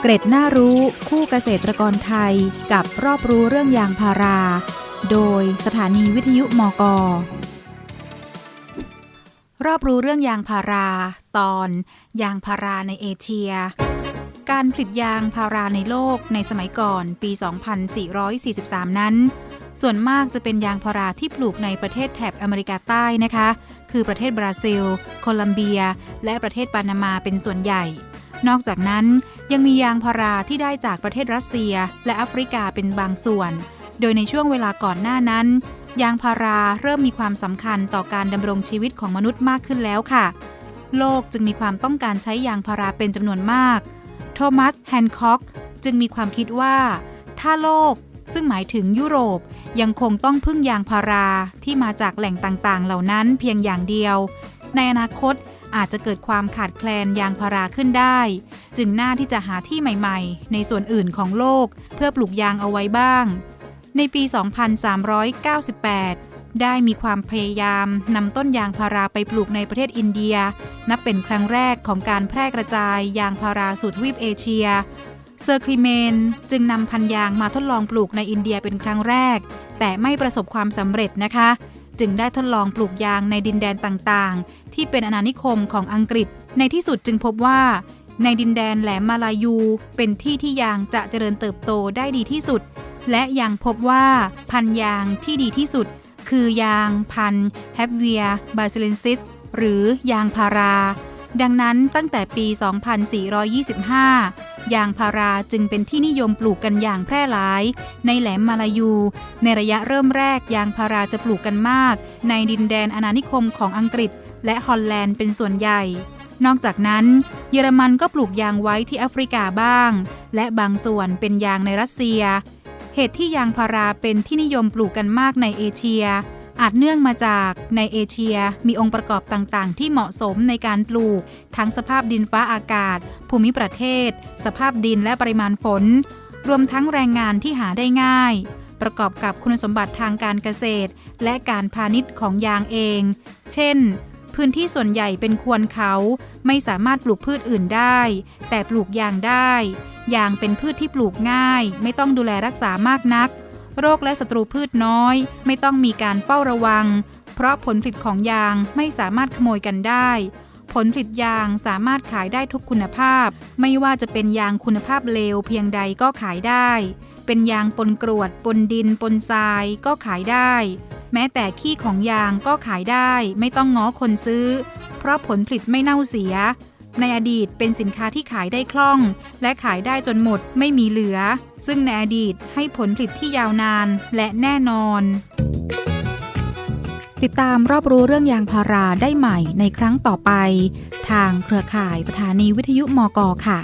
เกร็ดน่ารู้คู่เกษตรกรไทยกับรอบรู้เรื่องยางพารา โดยสถานีวิทยุมก รอบรู้เรื่องยางพารา ตอน ยางพาราในเอเชีย การผลิตยางพาราในโลกในสมัยก่อนปี 2443 นั้น ส่วนมากจะเป็นยางพาราที่ปลูกในประเทศแถบอเมริกาใต้นะคะ คือประเทศบราซิล โคลัมเบีย และประเทศปานามาเป็นส่วนใหญ่ นอกจากนั้นยังมียางพาราที่ได้จากประเทศรัสเซียและแอฟริกาเป็นบางส่วน โดยในช่วงเวลาก่อนหน้านั้น ยางพาราเริ่มมีความสำคัญต่อการดำรงชีวิตของมนุษย์มากขึ้นแล้วค่ะ โลกจึงมีความต้องการใช้ยางพาราเป็นจำนวนมาก โทมัสแฮนค็อกจึงมีความคิดว่า ถ้าโลกซึ่งหมายถึงยุโรปยังคงต้องพึ่งยางพาราที่มาจากแหล่งต่างๆ เหล่านั้นเพียงอย่างเดียว ในอนาคต อาจจะเกิดความขาดแคลนยางพาราขึ้นได้ จึงน่าที่จะหาที่ใหม่ๆ ในส่วนอื่นของโลก เพื่อปลูกยางเอาไว้บ้าง ในปี 2398 ได้มีความพยายามนำต้นยางพาราไปปลูกในประเทศอินเดีย นับเป็นครั้งแรกของการแพร่กระจายยางพาราสู่ทวีปเอเชียเซอร์คลีเมนจึงนำพันยางมาทดลองปลูกในอินเดียเป็นครั้งแรก แต่ไม่ประสบความสำเร็จนะคะ จึงได้ทดลองปลูกยางในดินแดนต่างๆ ที่เป็นอาณานิคมของอังกฤษ ในที่สุดจึงพบว่า ในดินแดนแหลมมาลายู เป็นที่ที่ยางจะเจริญเติบโตได้ดีที่สุด และยังพบว่าพันยางที่ดีที่สุด คือยางพันแฮปเวียบาซิลินซิสหรือยางพารา ดังนั้นตั้งแต่ปี 2425 ยางพาราจึงเป็นที่นิยมปลูกกันอย่างแพร่หลาย ในแหลมมาลายู ในระยะเริ่มแรกยางพาราจะปลูกกันมาก ในดินแดนอาณานิคมของอังกฤษ และฮอลแลนด์เป็นส่วนใหญ่ นอกจากนั้น เยอรมันก็ปลูกยางไว้ที่แอฟริกาบ้าง และบางส่วนเป็นยางในรัสเซีย เหตุที่ยางพาราเป็นที่นิยมปลูกกันมากในเอเชีย อาจเนื่องมาจากในเอเชียมีองค์ประกอบต่างๆ ที่เหมาะสมในการปลูก ทั้งสภาพดินฟ้าอากาศ ภูมิประเทศ สภาพดินและปริมาณฝน รวมทั้งแรงงานที่หาได้ง่าย ประกอบกับคุณสมบัติทางการเกษตร และการพาณิชย์ของยางเอง เช่น พื้นที่ส่วนใหญ่เป็นควนเขา ไม่สามารถปลูกพืชอื่นได้ แต่ปลูกยางได้ ยางเป็นพืชที่ปลูกง่าย ไม่ต้องดูแลรักษามากนัก โรคและศัตรูพืชน้อย ไม่ต้องมีการเฝ้าระวัง เพราะผลผลิตของยางไม่สามารถขโมยกันได้ ผลผลิตยางสามารถขายได้ทุกคุณภาพ ไม่ว่าจะเป็นยางคุณภาพเลวเพียงใดก็ขายได้ เป็นยางปนกรวด ปนดิน ปนทรายก็ขายได้ แม้แต่ขี้ของยางก็ขายได้ ไม่ต้องง้อคนซื้อ เพราะผลผลิตไม่เน่าเสีย ในอดีตเป็นสินค้าที่ขายได้คล่อง และขายได้จนหมดไม่มีเหลือ ซึ่งในอดีตให้ผลผลิตที่ยาวนานและแน่นอน ติดตามรอบรู้เรื่องยางพาราได้ใหม่ในครั้งต่อไป ทางเครือข่ายสถานีวิทยุมกค่ะ